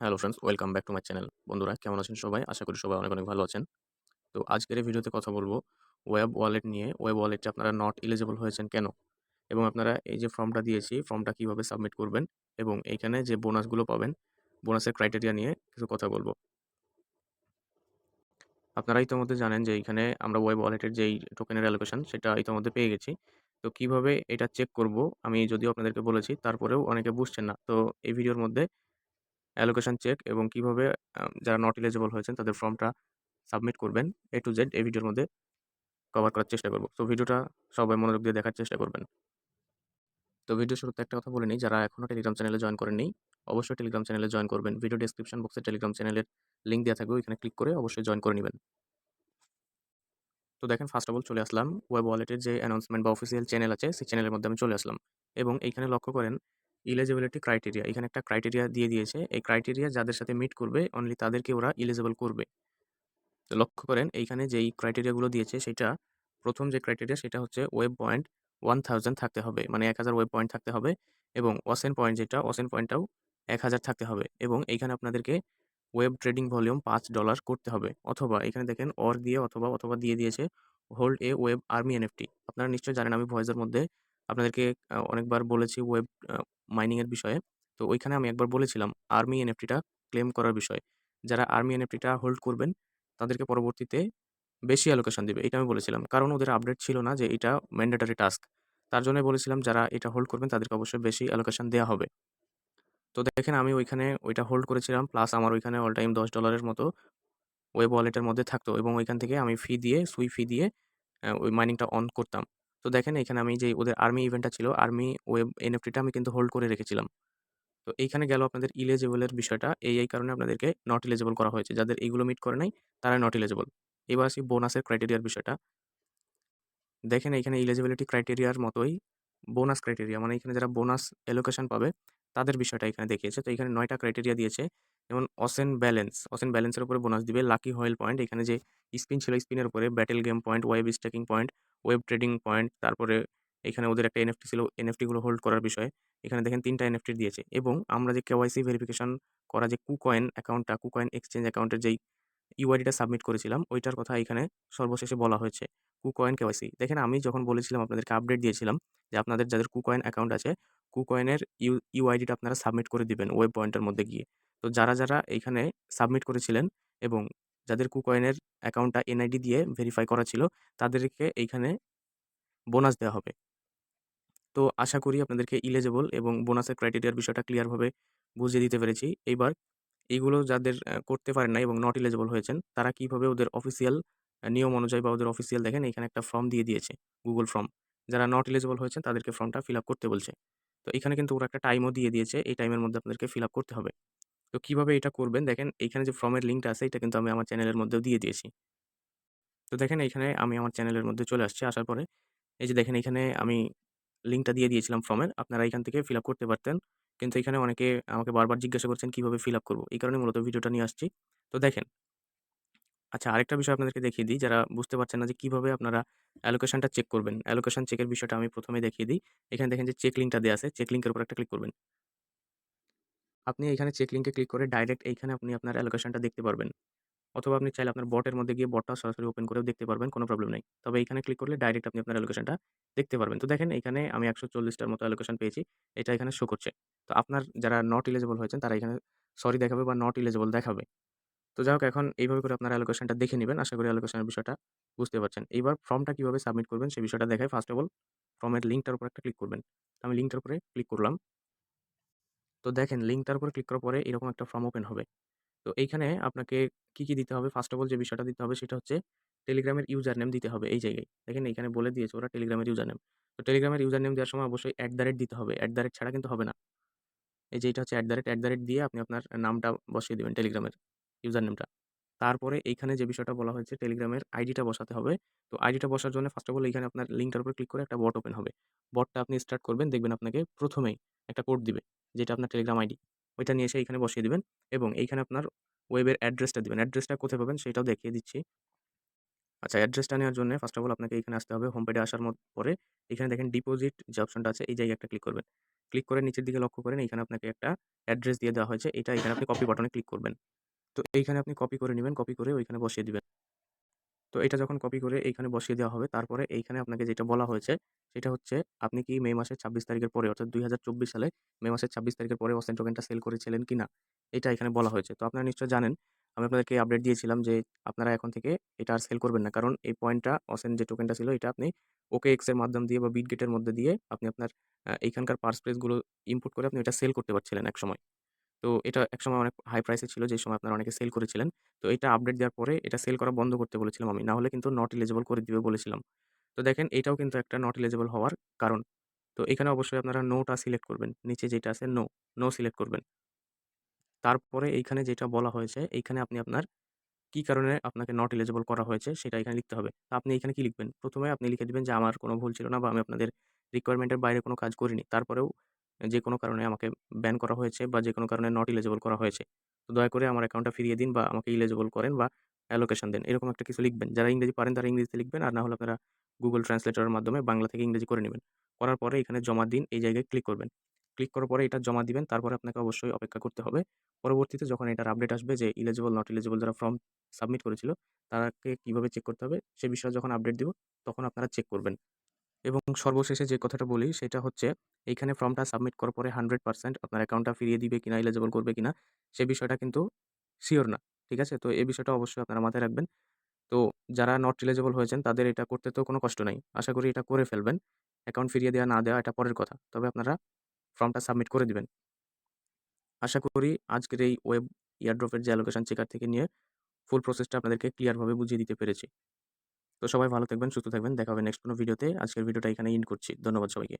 Hello friends, welcome back to my channel. বন্ধুরা, কেমন আছেন সবাই? আশা করি সবাই অনেক অনেক ভালো আছেন। তো আজকের এই ভিডিওতে কথা বলব ওয়েব ওয়ালেট নিয়ে। ওয়েব ওয়ালেটে আপনারা নট এলিজিবল হয়েছেন কেন? এবং আপনারা এই যে ফর্মটা দিয়েছি ফর্মটা কীভাবে সাবমিট করবেন? এবং এইখানে যে বোনাসগুলো পাবেন বোনাসের ক্রাইটেরিয়া নিয়ে কিছু কথা বলব। আপনারা ইতিমধ্যে জানেন যে এইখানে আমরা ওয়েব ওয়ালেটের যেই টোকেনের অ্যালোকেশন সেটা ইতিমধ্যে পেয়ে গেছি। তো কীভাবে এটা চেক করব, আমি যদিও আপনাদেরকে বলেছি, তারপরেও অনেকে বুঝছেন না। তো এই ভিডিওর মধ্যে অ্যালোকেশন চেক এবং কীভাবে যারা নট এলিজিবল হয়েছেন তাদের ফর্মটা সাবমিট করবেন এ টু জেড এই ভিডিওর মধ্যে কভার করার চেষ্টা করব। তো ভিডিওটা সবাই মনোযোগ দিয়ে দেখার চেষ্টা করবেন। তো ভিডিওর শুরুতে একটা কথা বলে নিই, যারা এখনও টেলিগ্রাম চ্যানেলে জয়েন করেননি, অবশ্যই টেলিগ্রাম চ্যানেলে জয়েন করবেন। ভিডিও ডেসক্রিপশন বক্সে টেলিগ্রাম চ্যানেলের লিঙ্ক দেওয়া থাকবে, ওইখানে ক্লিক করে অবশ্যই জয়েন করে নেবেন তো দেখেন ফার্স্ট অফ অল চলে আসলাম ওয়েব ওয়ালেটের যে অ্যানাউন্সমেন্ট বা অফিসিয়াল চ্যানেল আছে, সেই চ্যানেলের মধ্যে আমি চলে আসলাম এবং এইখানে লক্ষ্য করেন এলিজিবিলিটি ক্রাইটেরিয়া এখানে একটা ক্রাইটেরিয়া দিয়ে দিয়েছে। এই ক্রাইটেরিয়া যাদের সাথে মিট করবে অনলি তাদেরকে ওরা এলিজিবল করবে। তো লক্ষ্য করেন এইখানে যেই ক্রাইটেরিয়াগুলো দিয়েছে সেটা প্রথম যে ক্রাইটেরিয়া সেটা হচ্ছে ওয়েব পয়েন্ট 1000 থাকতে হবে। মানে ১০০০ ওয়েব পয়েন্ট থাকতে হবে এবং ওয়াসেন পয়েন্ট যেটা ওয়াসেন পয়েন্টটাও ১০০০ থাকতে হবে এবং এইখানে আপনাদেরকে ওয়েব ট্রেডিং ভলিউম পাঁচ ডলার করতে হবে। অথবা এখানে দেখেন অর দিয়ে অথবা, অথবা দিয়ে দিয়েছে hold a web army NFT. আপনারা নিশ্চয়ই জানেন আমি ভয়েসের মধ্যে আপনাদেরকে অনেকবার বলেছি ওয়েব মাইনিংয়ের বিষয়ে। তো ওইখানে আমি একবার বলেছিলাম আর্মি এনএফটিটা ক্লেম করার বিষয়ে। যারা আর্মি এনএফটিটা হোল্ড করবেন, তাদেরকে পরবর্তীতে বেশি অ্যালোকেশন দেবে এটা আমি বলেছিলাম। কারণ ওদের আপডেট ছিল না যে এটা ম্যান্ডেটরি টাস্ক। তার জন্যই বলেছিলাম যারা এটা হোল্ড করবেন, তাদেরকে অবশ্যই বেশি অ্যালোকেশন দেওয়া হবে। তো দেখেন আমি ওইখানে ওইটা হোল্ড করেছিলাম প্লাস আমার ওইখানে অল টাইম $১০ এর মতো ওয়েব ওয়ালেটের মধ্যে থাকতো এবং ওইখান থেকে আমি ফি দিয়ে সুই ফি দিয়ে ওই মাইনিংটা অন করতাম। তো দেখেন এখানে আমি যে ওদের আর্মি ইভেন্টটা ছিল আর্মি ওয়েব এনএফটিটা আমি কিন্তু হোল্ড করে রেখেছিলাম। তো এইখানে গেল আপনাদের ইলিজেবলের বিষয়টা। এই, এই কারণে আপনাদেরকে নট ইলিজেবল করা হয়েছে। যাদের এইগুলো মিট করে নাই তারা নট ইলিজেবল এবার আসি বোনাসের ক্রাইটেরিয়ার বিষয়টা। দেখেন এখানে ইলিজিবিলিটি ক্রাইটেরিয়ার মতোই বোনাস ক্রাইটেরিয়া মানে এখানে যারা বোনাস অ্যালোকেশন পাবে তাদের বিষয়টা এখানে দেখিয়েছে। তো এখানে নয়টা ক্রাইটেরিয়া দিয়েছে। যেমন অসেন ব্যালেন্স, অসেন ব্যালেন্সের উপরে বোনাস দিবে। লাকি হয়েল পয়েন্ট এখানে যে স্পিন ছিল স্পিনের উপরে battle game point, web staking point, web trading point তারপরে এখানে ওদের একটা এনএফটি ছিল এনএফটিগুলো হোল্ড করার বিষয়ে। এখানে দেখেন তিনটা এনএফটি দিয়েছে এবং আমরা যে কেওয়াইসি ভেরিফিকেশন করা যে কুকয়েন অ্যাকাউন্টটা কুকয়েন এক্সচেঞ্জ অ্যাকাউন্টের যেই ইউআইডিটা সাবমিট করেছিলাম ওইটার কথা এখানে সর্বশেষে বলা হয়েছে। KuCoin KYC. দেখেন আমি যখন বলেছিলাম আপনাদেরকে আপডেট দিয়েছিলাম যে আপনাদের যাদের কুকয়েন অ্যাকাউন্ট আছে কুকয়েনের ইউ ইউআইডিটা আপনারা সাবমিট করে দিবেন ওয়েব পয়েন্টের মধ্যে গিয়ে। তো যারা, যারা এইখানে সাবমিট করেছিলেন এবং যাদের কুকয়েনের অ্যাকাউন্টটা এনআইডি দিয়ে ভেরিফাই করা ছিল তাদেরকে এইখানে বোনাস দেওয়া হবে। তো আশা করি আপনাদেরকে এলিজিবল এবং বোনাসের ক্রাইটেরিয়ার বিষয়টা ক্লিয়ারভাবে বুঝিয়ে দিতে পেরেছি। এইবার এইগুলো যাদের করতে পারেন নাই এবং নট এলিজিবল হয়েছেন, তারা কীভাবে ওদের অফিসিয়াল নিয়ম অনুযায়ী বা ওদের অফিসিয়াল দেখেন, এখানে একটা ফর্ম দিয়ে দিয়েছে গুগল ফর্ম। যারা নট এলিজিবল হয়েছেন, তাদেরকে ফর্মটা ফিল আপ করতে বলছে। তো এখানে কিন্তু ওরা একটা টাইমও দিয়ে দিয়েছে। এই টাইমের মধ্যে আপনাদেরকে ফিল আপ করতে হবে। তো কীভাবে এটা করবেন দেখেন এইখানে যে ফর্মের লিঙ্কটা আছে, এটা কিন্তু আমি আমার চ্যানেলের মধ্যেও দিয়ে দিয়েছি। তো দেখেন এইখানে আমি আমার চ্যানেলের মধ্যে চলে আসছি। আসার পরে, এই যে দেখেন এইখানে আমি লিঙ্কটা দিয়ে দিয়েছিলাম ফর্মের। আপনারা এখান থেকে ফিল আপ করতে পারতেন। কিন্তু এখানে অনেকে আমাকে বারবার জিজ্ঞাসা করছেন, কীভাবে ফিল আপ করব। এই কারণে মূলত ভিডিওটা নিয়ে আসছি। তো দেখেন আচ্ছা আরেকটা বিষয় আপনাদেরকে দেখিয়ে দিই যারা বুঝতে পারছেন না যে কীভাবে আপনারা অ্যালোকেশনটা চেক করবেন। অ্যালোকেশন চেকের বিষয়টা আমি ১ম এ দেখিয়ে দিই। এখানে দেখেন যে চেক লিঙ্কটা দেয়া আছে। চেক লিঙ্কের উপর একটা ক্লিক করবেন। আপনি এখানে চেক লিঙ্কে ক্লিক করে ডাইরেক্ট এইখানে আপনি আপনার অ্যালোকেশনটা দেখতে পারবেন। অথবা আপনি চাইলে আপনার বটের মধ্যে গিয়ে বটটা সরাসরি ওপেন করেও দেখতে পারবেন, কোনো প্রবলেম নেই তবে এখানে ক্লিক করলে ডাইরেক্ট আপনি আপনার অ্যালোকেশনটা দেখতে পারবেন। তো দেখেন এখানে আমি একশো চল্লিশটার মতো অ্যালোকেশন পেয়েছি। এটা এখানে শো করছে। তো আপনার যারা নট এলিজিবল হয়েছেন তারা এখানে সরি দেখাবে বা নট এলিজিবল দেখাবে। তো যাই হোক এখন এইভাবে করে আপনারা অ্যালোকেশনটা দেখে নেবেন আশা করি অ্যালোকেশনের বিষয়টা বুঝতে পারছেন। এইবার ফর্মটা কীভাবে সাবমিট করবেন সেই বিষয়টা দেখায় ফার্স্ট অফ অল ফর্মের লিঙ্কটার উপর একটা ক্লিক করবেন। আমি লিঙ্কটার উপরে ক্লিক করলাম। তো দেখেন লিঙ্কটার উপরে ক্লিক করার পরে এরকম একটা ফর্ম ওপেন হবে। তো এইখানে আপনাকে কি, কি দিতে হবে? ফার্স্ট অফ অল যে বিষয়টা দিতে হবে সেটা হচ্ছে টেলিগ্রামের ইউজার নেম দিতে হবে এই জায়গায়। দেখেন এইখানে বলে দিয়েছে ওরা টেলিগ্রামের ইউজার নেম। তো টেলিগ্রামের ইউজার নেম দেওয়ার সময় অবশ্যই অ্যাট দ্য রেট দিতে হবে। অ্যাট দ্য রেট ছাড়া কিন্তু হবে না। এই যে এটা হচ্ছে at the rate, at the rate দিয়ে আপনি আপনার নামটা বসিয়ে দেবেন টেলিগ্রামের ইউজার নেমটা। তারপরে এইখানে যে বিষয়টা বলা হয়েছে টেলিগ্রামের আইডিটা বসাতে হবে। তো আইডিটা বসার জন্য ফার্স্ট অফ অল এইখানে আপনার লিঙ্কটার উপর ক্লিক করে একটা বট ওপেন হবে। বটটা আপনি স্টার্ট করবেন দেখবেন আপনাকে প্রথমেই একটা কোড দিবে। যেটা আপনার টেলিগ্রাম আইডি। ওইটা নিয়ে এসে এইখানে বসিয়ে দিবেন এবং এইখানে আপনার ওয়েবের অ্যাড্রেসটা দিবেন। অ্যাড্রেসটা কোথায় পাবেন সেটাও দেখিয়ে দিচ্ছি। আচ্ছা অ্যাড্রেসটা নেওয়ার জন্য ফার্স্ট অফ অল আপনাকে এখানে আসতে হবে। হোম পেজে আসার পরে এখানে দেখেন ডিপোজিট যে অপশনটা আছে, এই জায়গায় একটা ক্লিক করবেন। ক্লিক করে নিচের দিকে লক্ষ্য করেন, এখানে আপনাকে একটা অ্যাড্রেস দিয়ে দেওয়া হয়েছে। এটা এখানে আপনি কপি বাটনে ক্লিক করবেন। তো এইখানে আপনি কপি করে নেবেন কপি করে ওইখানে বসিয়ে দিবেন। তো এটা যখন কপি করে এইখানে বসিয়ে দেওয়া হবে, তারপরে এইখানে আপনাকে যেটা বলা হয়েছে, সেটা হচ্ছে আপনি কি মে মাসের ছাব্বিশ তারিখের পরে, অর্থাৎ দুই হাজার চব্বিশ সালে মে মাসের ছাব্বিশ তারিখের পরে অসেন টোকেনটা সেল করেছিলেন কি না এটা এখানে বলা হয়েছে। তো আপনারা নিশ্চয় জানেন, আমি আপনাদেরকে আপডেট দিয়েছিলাম যে আপনারা এখন থেকে এটা আর সেল করবেন না, কারণ এই পয়েন্টটা অসেন যে টোকেনটা ছিল, এটা আপনি ওকে এক্সের মাধ্যম দিয়ে বা বিট গেটের মধ্যে দিয়ে আপনি আপনার এইখানকার পার্স প্লেসগুলো ইম্পোর্ট করে আপনি এটা সেল করতে পারছিলেন এক সময় তো এটা একসময় অনেক হাই প্রাইসে ছিল, যে সময় আপনারা অনেকে সেল করেছিলেন। তো এটা আপডেট দেওয়ার পরে এটা সেল করা বন্ধ করতে বলেছিলাম আমি। না হলে কিন্তু নট এলিজিবল করে দিবে বলেছিলাম। তো দেখেন, এটাও কিন্তু একটা নট এলিজিবল হওয়ার কারণ। তো এখানে অবশ্যই আপনারা নোটা সিলেক্ট করবেন। নিচে যেটা আছে নো নো সিলেক্ট করবেন। তারপরে এইখানে যেটা বলা হয়েছে, এইখানে আপনি আপনার কি কারণে আপনাকে নট এলিজিবল করা হয়েছে, সেটা এখানে লিখতে হবে। তো আপনি এখানে কি লিখবেন? প্রথমে আপনি লিখে দেবেন যে, আমার কোনো ভুল ছিল না বা আমি আপনাদের রিকোয়ারমেন্টের বাইরে কোনো কাজ করিনি। তারপরেও যে কোনো কারণে আমাকে ব্যান করা হয়েছে বা যে কোনো কারণে নট এলিজিবল করা হয়েছে। তো দয়া করে আমার অ্যাকাউন্টটা ফিরিয়ে দিন বা আমাকে এলিজিবল করেন বা অ্যালোকেশন দেন। এরকম একটা কিছু লিখবেন। যারা ইংরেজি পারেন তারা ইংরেজিতে লিখবেন আর না হলে আপনারা গুগল ট্রান্সলেটরের মাধ্যমে বাংলা থেকে ইংরেজি করে নেবেন। করার পরে এখানে জমা দিন, এই জায়গায় ক্লিক করবেন। ক্লিক করার পরে এটা জমা দিবেন, তারপরে আপনাকে অবশ্যই অপেক্ষা করতে হবে। পরবর্তীতে যখন এটার আপডেট আসবে যে ইলিজিবল নট ইলিজিবল যারা ফর্ম সাবমিট করেছিল, তারাকে কীভাবে চেক করতে হবে, সে বিষয়ে যখন আপডেট দিব, তখন আপনারা চেক করবেন। এবং সর্বশেষে যে কথাটা বলি সেটা হচ্ছে, এইখানে ফর্মটা সাবমিট করার পরে হান্ড্রেড পার্সেন্ট আপনার অ্যাকাউন্টটা ফিরিয়ে দিবে কিনা ইলিজিবল করবে কিনা, সে বিষয়টা কিন্তু শিওর না, ঠিক আছে? তো এই বিষয়টা অবশ্যই আপনারা মাথায় রাখবেন। তো যারা নট ইলিজিবল হয়েছেন, তাদের এটা করতে তো কোনো কষ্ট নাই। আশা করি এটা করে ফেলবেন। অ্যাকাউন্ট ফিরিয়ে দেওয়া না দেওয়া এটা পরের কথা। তবে আপনারা ফর্মটা সাবমিট করে দিবেন। আশা করি আজকের এই ওয়েব ইয়ারড্রপের যে অ্যালোকেশন চেকার থেকে নিয়ে ফুল প্রসেসটা আপনাদেরকে ক্লিয়ারভাবে বুঝিয়ে দিতে পেরেছি। তো সবাই ভালো থাকবেন, সুস্থ থাকবেন। দেখা হবে নেক্সট কোনো ভিডিওতে আজকের ভিডিওটা এখানে ইন করছি। ধন্যবাদ সবাইকে।